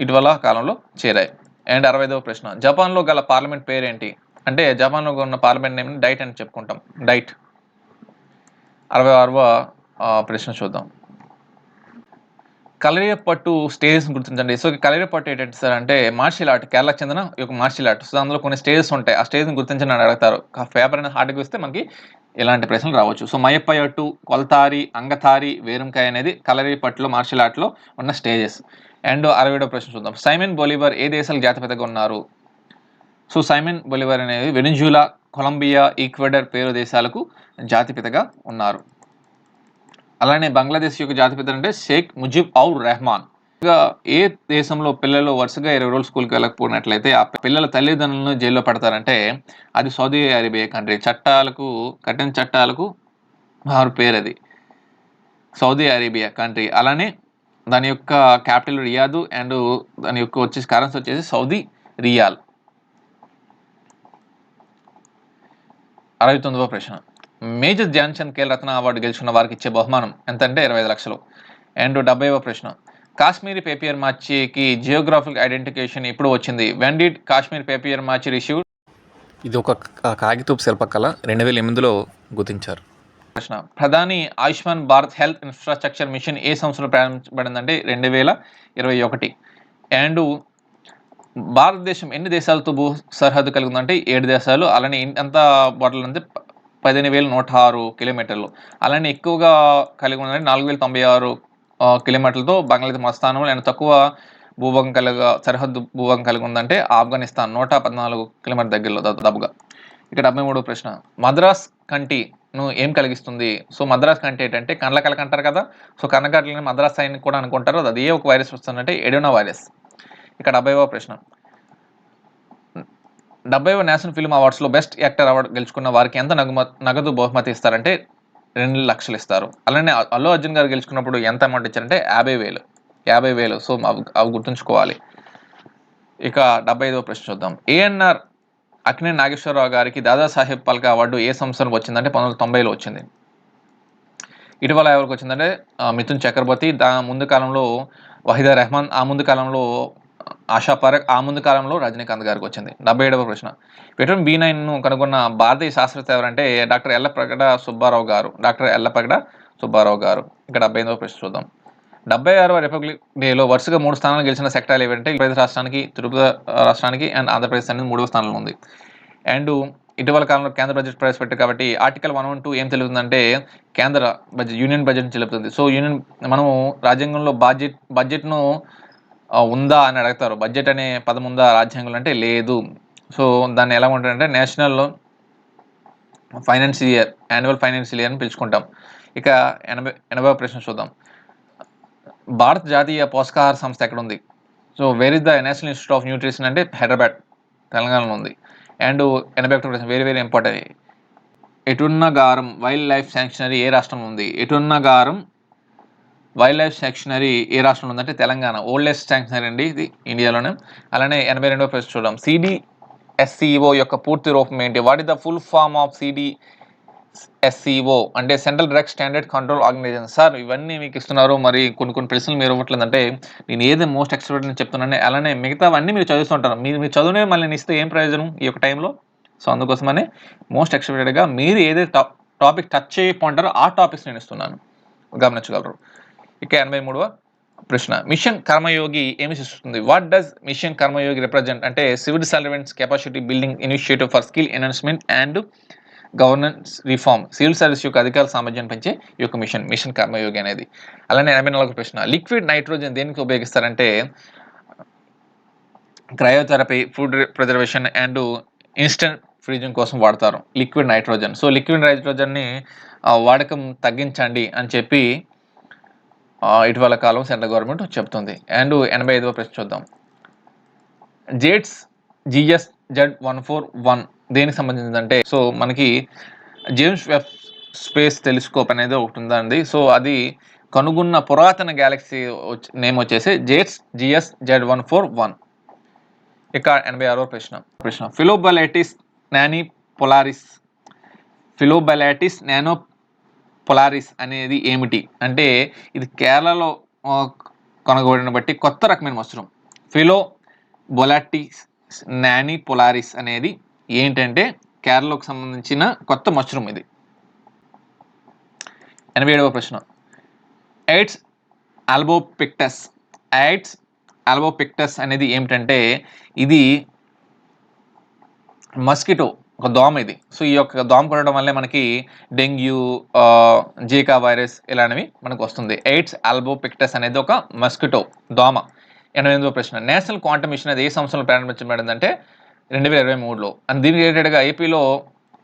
Speaker 1: ఇటీవల కాలంలో చేరాయి. అండ్ అరవైదవ ప్రశ్న. జపాన్లో గల పార్లమెంట్ పేరేంటి? అంటే జపాన్లో ఉన్న పార్లమెంట్ నేమ్ డైట్ అని చెప్పుకుంటాం. డైట్. అరవై ఆరవ ప్రశ్న చూద్దాం. కలరియపట్టు స్టేజెస్ గుర్తించండి. సో కలరియపట్టు ఏంటంటే సార్ అంటే మార్షల్ ఆర్ట్ కేరళకు చెందిన ఒక మార్షల్ ఆర్ట్. సో అందులో కొన్ని స్టేజెస్ ఉంటాయి. ఆ స్టేజ్ని గుర్తించండి అని అడుగుతారు. పేపర్ అనేది హార్డ్కి వస్తే మనకి ఇలాంటి ప్రశ్నలు రావచ్చు. సో మయప్పయట్టు కొలతారి అంగతారి వేరంకాయ అనేది కలరియపట్టులో మార్షల్ ఆర్ట్లో ఉన్న స్టేజెస్. అండ్ అరవైడో ప్రశ్న చూద్దాం. సైమన్ బొలివర్ ఏ దేశాలు జాతిపతగా ఉన్నారు? సో సైమన్ బొలివర్ అనేది వెనిజులా కొలంబియా ఈక్వెడర్ పేరు దేశాలకు జాతిపితగా ఉన్నారు. అలానే బంగ్లాదేశ్ యొక్క జాతిపిత అంటే షేక్ ముజిబ్ ఔర్ రెహమాన్. ఇక ఏ దేశంలో పిల్లలు వరుసగా ఇరవై రోజులు స్కూల్కి వెళ్ళకపోయినట్లయితే ఆ పిల్లల తల్లిదండ్రులను జైల్లో పెడతారంటే అది సౌదీ అరేబియా కంట్రీ. చట్టాలకు కఠిన చట్టాలకు వారి పేరు అది సౌదీ అరేబియా కంట్రీ. అలానే దాని యొక్క క్యాపిటల్ రియాదు అండ్ దాని యొక్క వచ్చేసి కరెన్సీ వచ్చేసి సౌదీ రియాల్ అరవై తొమ్మిదవ ప్రశ్న. మేజర్ ధ్యాన్చంద్ కేల్ రత్న అవార్డు గెలుచుకున్న వారికి ఇచ్చే బహుమానం ఎంతంటే ఇరవై ఐదు లక్షలు. అండ్ డెబ్బైవ ప్రశ్న. కాశ్మీరీ పేపియర్ మార్చికి జియోగ్రాఫిక్ ఐడెంటిఫికేషన్ ఇప్పుడు వచ్చింది? When did Kashmir papier mache receive
Speaker 2: ఇది ఒక కాగితూపు కాగితపు శిల్పకళ. రెండు వేల ఎనిమిదిలో గుర్తించారు.
Speaker 1: ప్రశ్న. ప్రధాని Ayushman Bharat health infrastructure mission ఏ సంవత్సరంలో ప్రారంభించబడిందంటే రెండు వేల ఇరవై ఒకటి. అండ్ భారతదేశం ఎన్ని దేశాలతో భూ సరిహద్దు కలిగి ఉందంటే ఏడు దేశాలు. అలానే ఎంత బాటలు అంటే పదిహేను వేల నూట ఆరు కిలోమీటర్లు. అలానే ఎక్కువగా కలిగి ఉందంటే నాలుగు వేల తొంభై ఆరు కిలోమీటర్లతో బంగ్లాదేశ్ మా అండ్ తక్కువ భూభాగం కలిగ సరిహద్దు భూభాగం కలిగి ఉందంటే ఆఫ్ఘనిస్తాన్ నూట పద్నాలుగు కిలోమీటర్ దగ్గరలో దా- దాదాపుగా ఇక డెబ్బై మూడో ప్రశ్న. మద్రాస్ కంటి ను ఏం కలిగిస్తుంది? సో మద్రాస్ కంటే ఏంటంటే కండ్ల కలక అంటారు కదా సో కన్నకట్లని మద్రాస్ అని కూడా అనుకుంటారు. అది ఏ ఒక వైరస్ వస్తుందంటే ఎడోనా వైరస్. ఇక డెబ్బైవ ప్రశ్న. డెబ్బైవ నేషనల్ ఫిల్మ్ అవార్డ్స్లో బెస్ట్ యాక్టర్ అవార్డు గెలుచుకున్న వారికి ఎంత నగదు బహుమతి ఇస్తారంటే రెండు లక్షలు ఇస్తారు. అలానే అల్లు అర్జున్ గారు గెలుచుకున్నప్పుడు ఎంత అమౌంట్ ఇచ్చారంటే యాభై వేలు. యాభై వేలు. సో అవి అవి గుర్తుంచుకోవాలి. ఇక డెబ్బై ఐదవ ప్రశ్న చూద్దాం. ఏఎన్ఆర్ అక్కినే నాగేశ్వరరావు గారికి దాదాసాహెబ్ పల్కా అవార్డు ఏ సంవత్సరం వచ్చిందంటే పంతొమ్మిది వందల తొంభైలో వచ్చింది. ఇటీవల ఎవరికి వచ్చిందంటే మిథున్ చక్రవర్తి దా ముందు కాలంలో వహీదా రెహమాన్ ఆ ముందు కాలంలో ఆశా పరక్ ఆ ముందు కాలంలో రజనీకాంత్ గారికి వచ్చింది. డెబ్బై ఏడవ ప్రశ్న. విటమిన్ బి నైన్ను కనుగొన్న భారతీయ శాస్త్రవేత్త ఎవరంటే డాక్టర్ ఎల్లప్రగడ సుబ్బారావు గారు. డాక్టర్ ఎల్లప్రగడ సుబ్బారావు గారు. ఇక్కడ డెబ్బై ఎనిమిదవ ప్రశ్న చూద్దాం. డెబ్బై ఆరవ రిపబ్లిక్ డేలో వరుసగా మూడు స్థానాలు గెలిచిన సెక్టార్లు ఏవంటే ఆంధ్రప్రదేశ్ రాష్ట్రానికి తిరుపతి రాష్ట్రానికి అండ్ ఆంధ్రప్రదేశ్ అనేది మూడవ స్థానంలో ఉంది. అండ్ ఇటీవల కాలంలో కేంద్ర బడ్జెట్ ప్రవేశపెట్టారు కాబట్టి ఆర్టికల్ వన్ వన్ టూ ఏం తెలుపుతుందంటే కేంద్ర బడ్జెట్ యూనియన్ బడ్జెట్ తెలుపుతుంది సో యూనియన్ మనము రాజ్యాంగంలో బడ్జెట్ బడ్జెట్ను ఉందా అని అడుగుతారు. బడ్జెట్ అనే పదం ఉందా రాజ్యాంగంలో అంటే లేదు. సో దాన్ని ఎలా ఉంటుందంటే national financial year annual financial year అని పిలుచుకుంటాం. ఇక ఎనభై ఎనభై ప్రశ్న చూద్దాం. భారత జాతీయ పోషకాహార సంస్థ ఎక్కడ ఉంది so where is the National Institute of Nutrition అంటే హైదరాబాద్ తెలంగాణలో ఉంది. అండ్ ఎనభై ఒకటి వేరే very very important Eturnagaram wildlife sanctuary ఏ రాష్ట్రంలో ఉంది? ఎటున్న గారం వైల్డ్ లైఫ్ శాంక్షనరీ ఏ రాష్ట్రంలో ఉందంటే తెలంగాణ. ఓల్డెస్ట్ శాంక్షనరీ అండి ఇది ఇండియాలోనే. అలానే ఎనభై రెండవ ప్రశ్న చూద్దాం. సిడిఎస్సిఓ యొక్క పూర్తి రూపం ఏంటి? What is the full form of CD SCO అంటే central drug standard control organisation sir ఇవన్నీ మీకు ఇస్తున్నారు. మరి కొన్ని కొన్ని ప్రశ్నలు మీరు ఇవ్వట్లేదంటే నేను ఏది మోస్ట్ ఎక్స్పర్ట్ అని చెప్తున్నాను అలానే మిగతావన్నీ మీరు చదువుతుంటారు మీరు మీరు చదువునే మళ్ళీ నేను ఇస్తే ఏం ప్రయోజనం ఈ యొక్క టైంలో? సో అందుకోసమనే మోస్ట్ ఎక్స్పెక్టెడ్గా మీరు ఏదైతే టా టాపిక్ టచ్ చేయకుంటారో ఆ టాపిక్స్ నేను ఇస్తున్నాను. గమనించగలరు. ఇక ఎనభై మూడవ ప్రశ్న. మిషన్ కర్మయోగి ఏమి సూచిస్తుంది what does mission Karmayogi represent అంటే civil servants capacity building initiative for skill enhancement and governance reform civil service యొక్క అధికార సామర్థ్యాన్ని పెంచే ఈ యొక్క మిషన్ మిషన్ కర్మయోగి అనేది. అలానే ఎనభై నాలుగు ప్రశ్న లిక్విడ్ నైట్రోజన్ దేనికి ఉపయోగిస్తారంటే cryotherapy food preservation and instant freezing కోసం వాడతారు లిక్విడ్ నైట్రోజన్. సో లిక్విడ్ నైట్రోజన్ని వాడకం తగ్గించండి అని చెప్పి ఇటీవల కాలం సెంట్రల్ గవర్నమెంట్ చెప్తుంది. అండ్ ఎనభై ఐదవ ప్రశ్న చూద్దాం. JADES GS Z one four one దేనికి సంబంధించిందంటే సో మనకి జేమ్స్ వెబ్ స్పేస్ టెలిస్కోప్ అనేది ఒకటి ఉందండి. సో అది కనుగొన్న పురాతన గ్యాలక్సీ నేమ్ వచ్చేసి JADES GS Z one four one ఇక ఎనభై ఆరో ప్రశ్న. ప్రశ్న. ఫిలోబలైటిస్ నానీ పొలారిస్ ఫిలోబలైటిస్ నానో పొలారిస్ అనేది ఏమిటి? అంటే ఇది కేరళలో ఆ, బట్టి కొత్త రకమైన మష్రూమ్ ఫిలో బొలాటిస్ నానీ పొలారిస్ అనేది ఏంటంటే కేరళకు సంబంధించిన కొత్త మష్రూమ్ ఇది. ఎనభై ఏడవ ప్రశ్న. AIDS albopictus. ఎయిడ్స్ ఆల్బోపిక్టస్ అనేది ఏమిటంటే ఇది మస్కిటో ఒక దోమ ఇది. సో ఈ యొక్క దోమ కొనడం వల్లే మనకి డెంగ్యూ జీకా వైరస్ ఇలాంటివి మనకు వస్తుంది. ఎయిడ్స్ ఆల్బోపిక్టస్ అనేది ఒక మస్కిటో దోమ. ఎనభై ఎనిమిదో ప్రశ్న. నేషనల్ క్వాంటమ్ మిషన్ అది ఏ సంవత్సరంలో ప్రారంభించబడిందంటే రెండు వేల ఇరవై మూడులో. అండ్ దీనికి రిలేటెడ్గా ఏపీలో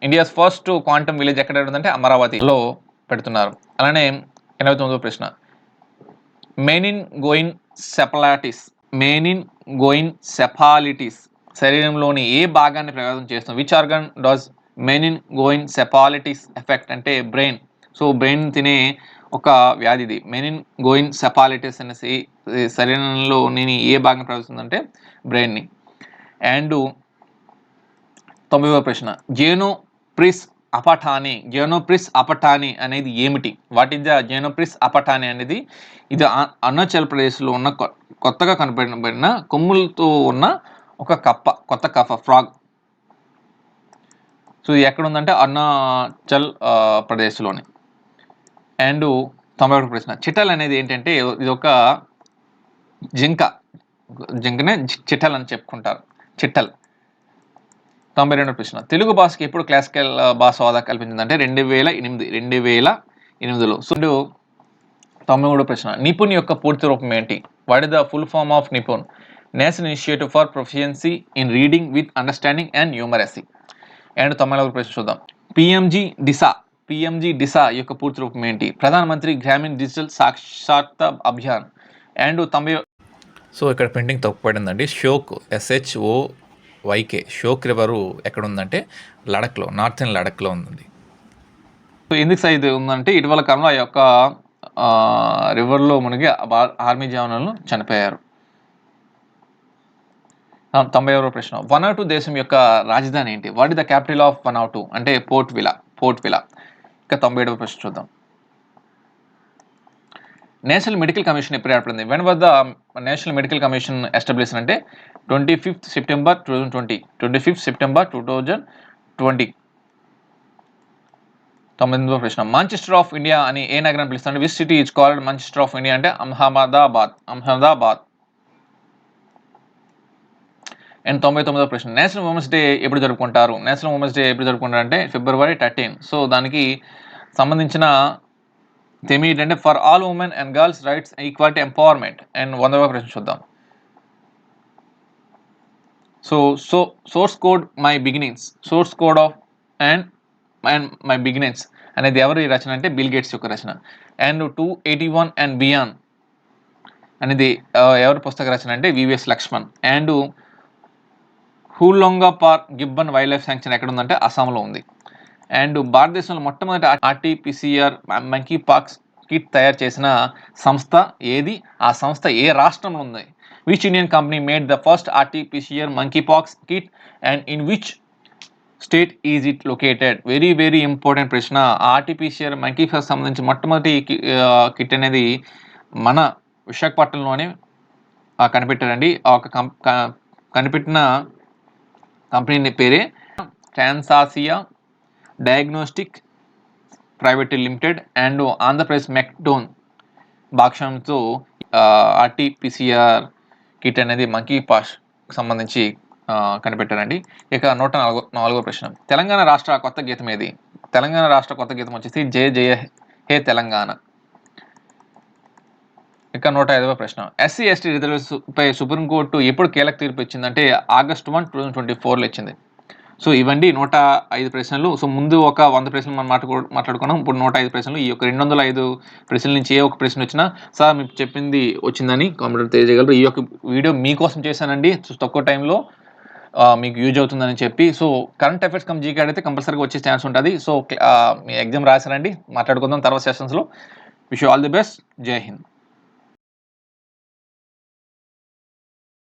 Speaker 1: ఇండియాస్ ఫస్ట్ క్వాంటమ్ విలేజ్ ఎక్కడ ఉందంటే అమరావతిలో పెడుతున్నారు. అలానే ఎనభై తొమ్మిదో ప్రశ్న. Meningoencephalitis meningoencephalitis శరీరంలోని ఏ భాగాన్ని ప్రభావితం చేస్తుంది? Which organ does meningoencephalitis effect అంటే బ్రెయిన్ సో బ్రెయిన్ తినే ఒక వ్యాధి ఇది. మెనిన్ గోయిన్ సెపాలిటిస్ అనేసి శరీరంలో నేను ఏ భాగం ప్రవేశిస్తుందంటే బ్రెయిన్ని అండ్ తొమ్మిదవ ప్రశ్న. జేనోప్రిస్ అపటాని జేనోప్రిస్ అపటాని అనేది ఏమిటి? What is the Xenophrys Apatani అనేది? ఇది అరుణాచల్ ప్రదేశ్లో ఉన్న కొత్తగా కనపడిన కొమ్ములతో ఉన్న ఒక కప్ప కొత్త కప్ప ఫ్రాగ్. సో ఇది ఎక్కడ ఉందంటే అరుణాచల్ ప్రదేశ్లోని. అండ్ తొంభై ఒకటి ప్రశ్న. చిట్టల్ అనేది ఏంటంటే ఇది ఒక జింక. జింకనే చి- చిట్టల్ అని చెప్పుకుంటారు. చిట్టల్. తొంభై రెండు ప్రశ్న. తెలుగు భాషకి ఎప్పుడు క్లాసికల్ భాష హోదా కల్పించిందంటే రెండు వేల ఎనిమిది రెండు వేల ఎనిమిదిలో సుడు తొంభై మూడు ప్రశ్న. నిపుణ్ యొక్క పూర్తి రూపం ఏంటి? What is the full form of NIPUN national initiative for proficiency in reading with understanding and numeracy and తొంభై నాలుగు ప్రశ్న చూద్దాం. పిఎంజీ దిశా పిఎంజీ డిసా యొక్క పూర్తి రూపం ఏంటి? ప్రధానమంత్రి గ్రామీణ డిజిటల్ సాక్షాత్ అభియాన్. అండ్ తొంభై
Speaker 2: సో ఇక్కడ printing తప్పుపడిందండి Shyok SHO YK Shyok river ఎక్కడ ఉందంటే లడఖ్లో నార్థన్ లడఖ్లో ఉందండి.
Speaker 1: ఎందుకు సైజ్ ఇది ఉందంటే ఇటీవల కాలంలో ఆ యొక్క రివర్లో మునిగి ఆర్మీ జవానులు చనిపోయారు. తొంభై ఎవరో ప్రశ్న. వన్ టూ దేశం యొక్క రాజధాని ఏంటి? What is the capital of Vanuatu? అంటే పోర్ట్ విలా పోర్ట్ విలా. ఇంకా తొంభై ఏడవ ప్రశ్న చూద్దాం. నేషనల్ మెడికల్ కమిషన్ ఎప్పుడు ఏర్పడింది? When was the national medical commission establish అంటే twenty fifth September two thousand twenty twenty fifth September two thousand twenty తొమ్మిదవ ప్రశ్న. మాంచెస్టర్ ఆఫ్ ఇండియా అని ఏ నగరం పిలుస్తారు which city is called Manchester of India అంటే అహ్మదాబాద్ అహ్మదాబాద్. అండ్ తొంభై తొమ్మిదవ ప్రశ్న. నేషనల్ ఉమెన్స్ డే ఎప్పుడు జరుపుకుంటారు? నేషనల్ ఉమెన్స్ డే ఎప్పుడు జరుపుకుంటారు అంటే ఫిబ్రవరి థర్టీన్ సో దానికి సంబంధించిన థీమ్ ఏంటంటే for all women and girls rights equality empowerment and వందవ ప్రశ్న చూద్దాం. So so source code my beginnings source code of and and my beginnings అనేది ఎవరి రచన అంటే? బిల్ గేట్స్ యొక్క రచన. And two eighty one and beyond అనేది ఎవరి పుస్తక రచన అంటే? VVS Laxman and Hoollongapar gibbon wildlife sanctuary ఎక్కడ ఉందంటే? అస్సాంలో ఉంది. అండ్ భారతదేశంలో మొట్టమొదటి ఆర్టీపీసీఆర్ మంకీ పాక్స్ కిట్ తయారు చేసిన సంస్థ ఏది? ఆ సంస్థ ఏ రాష్ట్రంలో ఉంది? Which Indian company made the first RTPCR monkey pox kit? And in which state is it located very very important ప్రశ్న. ఆర్టీపీసీఆర్ మంకీ పాక్స్ సంబంధించి మొట్టమొదటి కిట్ అనేది మన విశాఖపట్నంలోనే కనిపెట్టారండి. ఒక కం కనిపెట్టిన కంపెనీ పేరే Transasia diagnostic private limited and Andhra Pradesh medtech భాక్షంతో RTPCR kit అనేది monkey pox సంబంధించి కనిపెట్టారండి. ఇక నూట నాలుగో నాలుగో ప్రశ్న. తెలంగాణ రాష్ట్ర కొత్త గీతం ఏది? తెలంగాణ రాష్ట్ర కొత్త గీతం వచ్చేసి జయ జయ హే తెలంగాణ. ఇక నూట ఐదవ ప్రశ్న. ఎస్సీ ఎస్టీ రిజర్వేషన్ పై సుప్రీంకోర్టు ఎప్పుడు కీలక తీర్పు ఇచ్చిందంటే August one two thousand twenty ఫోర్లో ఇచ్చింది. సో ఇవండి నూట ఐదు ప్రశ్నలు. సో ముందు ఒక వంద ప్రశ్నలు మనం మాట్లాడు మాట్లాడుకున్నాం. ఇప్పుడు నూట ఐదు ప్రశ్నలు. ఈ యొక్క రెండు వందల ఐదు ప్రశ్నల నుంచి ఏ ఒక ప్రశ్న వచ్చినా సార్ మీకు చెప్పింది వచ్చిందని కామెంట్ తెలియజేయగలరు. ఈ యొక్క వీడియో మీకోసం చేశానండి. సో తక్కువ టైంలో మీకు యూజ్ అవుతుందని చెప్పి. So current affairs cum GK అయితే కంపల్సరీగా వచ్చే ఛాన్స్ ఉంటుంది. సో మీ ఎగ్జామ్ రాసారండి మాట్లాడుకుందాం తర్వాత సెషన్స్లో. Wish all the best. జై హింద్.